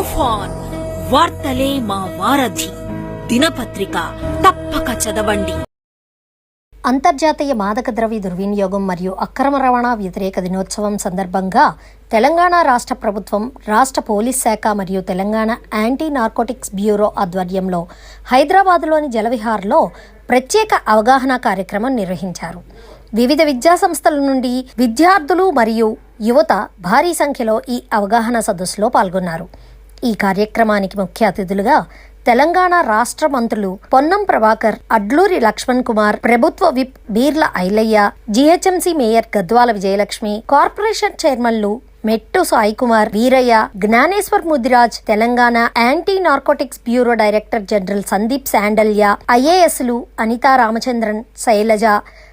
తుఫాన్. వార్తలే మా వారధి. దినపత్రిక తప్పక చదవండి. అంతర్జాతీయ మాదక ద్రవ్య దుర్వినియోగం మరియు అక్రమ రవాణా వ్యతిరేక దినోత్సవం సందర్భంగా తెలంగాణ రాష్ట్ర ప్రభుత్వం రాష్ట్ర పోలీస్ శాఖ మరియు తెలంగాణ యాంటీ నార్కోటిక్స్ బ్యూరో ఆధ్వర్యంలో హైదరాబాద్లోని జలవిహార్లో ప్రత్యేక అవగాహన కార్యక్రమం నిర్వహించారు. వివిధ విద్యా సంస్థల నుండి విద్యార్థులు మరియు యువత భారీ సంఖ్యలో ఈ అవగాహన సదస్సులో పాల్గొన్నారు. ఈ కార్యక్రమానికి ముఖ్య అతిథులుగా తెలంగాణ రాష్ట్ర మంత్రులు పొన్నం ప్రభాకర్ అడ్లూరి లక్ష్మణ్ కుమార్ ప్రభుత్వ whip Beerla Ilaiah GHMC mayor Gadwal Vijayalakshmi corporation చైర్మన్లు Mettu Sai Kumar Veeraiah Gnaneshwar Mudiraj Telangana anti narcotics bureau director general Sandeep Shandilya ఐఏఎస్లు Anita Ramachandran Shailaja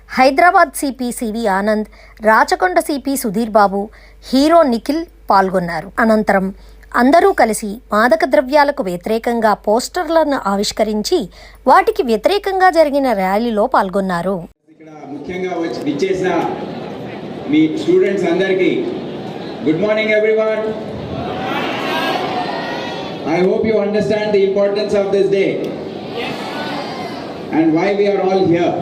Hyderabad CP CV Anand Rachakonda CP Sudheer Babu hero Nikhil పాల్గొన్నారు. అనంతరం అందరూ కలిసి మాదక ద్రవ్యాలకు వ్యతిరేకంగా పోస్టర్లను ఆవిష్కరించి వాటికి వ్యతిరేకంగా జరిగిన ర్యాలీలో పాల్గొన్నారు. ముఖ్యంగా వచ్చి విచ్చేసిన మీ స్టూడెంట్స్ అందరికీ good morning everyone. I hope you understand the importance of this day and why we are all here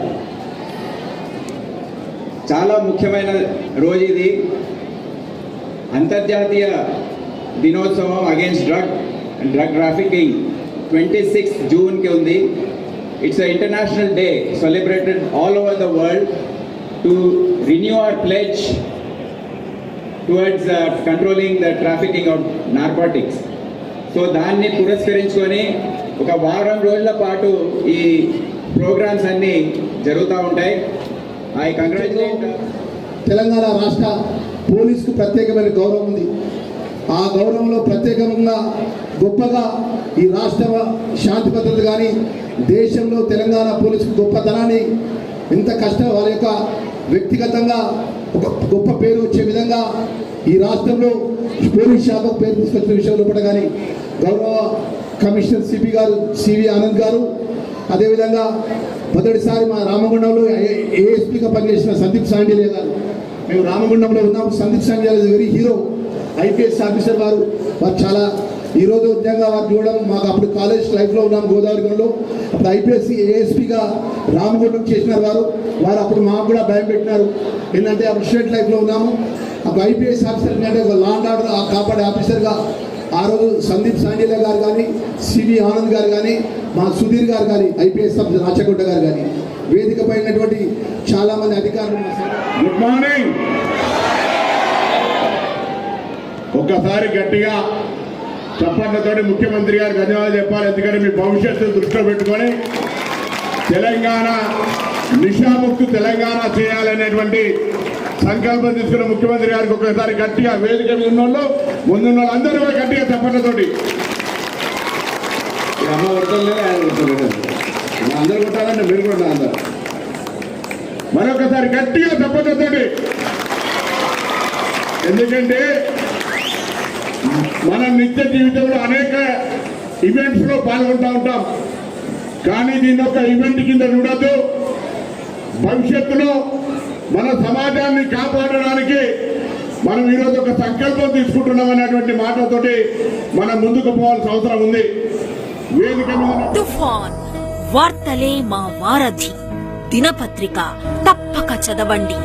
చాలా ముఖ్యమైన రోజు ఇది. అంతర్జాతీయ దినోత్సవం against drug drug trafficking twenty six జూన్కి ఉంది it's international day celebrated all over the world to renew our pledge towards controlling the trafficking of narcotics so దాన్ని పురస్కరించుకొని ఒక వారం రోజుల పాటు ఈ ప్రోగ్రామ్స్ అన్నీ జరుగుతూ ఉంటాయి. ఐ కంగ్రాచులేట్ తెలంగాణ రాష్ట్ర పోలీసుకు ప్రత్యేకమైన గౌరవం ఉంది. ఆ గౌరవంలో ప్రత్యేకంగా గొప్పగా ఈ రాష్ట్ర శాంతి భద్రత కానీ దేశంలో తెలంగాణ పోలీసు గొప్పతనాన్ని ఇంత కష్టం వాళ్ళ యొక్క వ్యక్తిగతంగా ఒక గొప్ప పేరు వచ్చే విధంగా ఈ రాష్ట్రంలో పోలీస్ శాఖకు పేరు తీసుకొచ్చిన విషయంలో కూడా కానీ గౌరవ commissioner CP garu CV Anand garu అదేవిధంగా మొదటిసారి మా రామగుండంలో ఏఎస్పీగా పనిచేసిన సందీప్ సాండిలే గారు మేము రామగుండంలో ఉన్నాము Sandeep Shandilya very hero IPS officer వారు వారు చాలా ఈరోజు నిజంగా వారు చూడడం మాకు అప్పుడు కాలేజ్ లైఫ్లో ఉన్నాం గోదావరిలో అప్పుడు ఐపీఎస్ ఏఎస్పీగా రామగుండం చేసినారు వారు. వారు అప్పుడు మాకు కూడా భయం పెట్టినారు. ఏంటంటే అప్పుడు స్టేట్ లైఫ్లో ఉన్నాము. అప్పుడు ఐపీఎస్ ఆఫీసర్ అంటే ఒక లాండ్ ఆర్డర్ కాపాడే ఆఫీసర్గా ఆ రోజు సందీప్ సాండీలా గారు కానీ సివి ఆనంద్ గారు కానీ మా సుధీర్ గారు కానీ ఐపీఎస్ ఆఫీసర్ రాచకొండ గారు కానీ వేదిక పైనటువంటి చాలామంది అధికారులు గుడ్ మార్నింగ్ ఒక్కసారి గట్టిగా చప్పట్లతోటి ముఖ్యమంత్రి గారు ధన్యవాదాలు చెప్పాలి. ఎందుకంటే మీ భవిష్యత్తు దృష్టిలో పెట్టుకొని తెలంగాణ నిషాముక్తు తెలంగాణ చేయాలనేటువంటి సంకల్పం తీసుకున్న ముఖ్యమంత్రి గారికి ఒకసారి గట్టిగా వేదిక మీద ఉన్న వాళ్ళు ముందున్న వాళ్ళు అందరూ కూడా గట్టిగా చప్పట్లతోటి. ఈ అమ్మ కొట్టలేదు ఆయన కొట్టలేదు అందరూ కొట్టాలంటే మీరు కూడా అందరు. మరొకసారి గట్టిగా చప్పట్లతోటి. ఎందుకంటే మన నిత్య జీవితంలో అనేక ఈవెంట్స్లో పాల్గొంటూ ఉంటాం. కానీ దీని ఒక ఈవెంట్ కింద చూడద్దు. భవిష్యత్తులో మన సమాజాన్ని కాపాడడానికి మనం ఈరోజు ఒక సంకల్పం తీసుకుంటున్నాం అనేటువంటి మాటతోటి మనం ముందుకు పోవాల్సిన అవసరం ఉంది. వేదిక మీద తుఫాన్ వార్తలే మా వారధి. దినపత్రిక తప్పక చదవండి.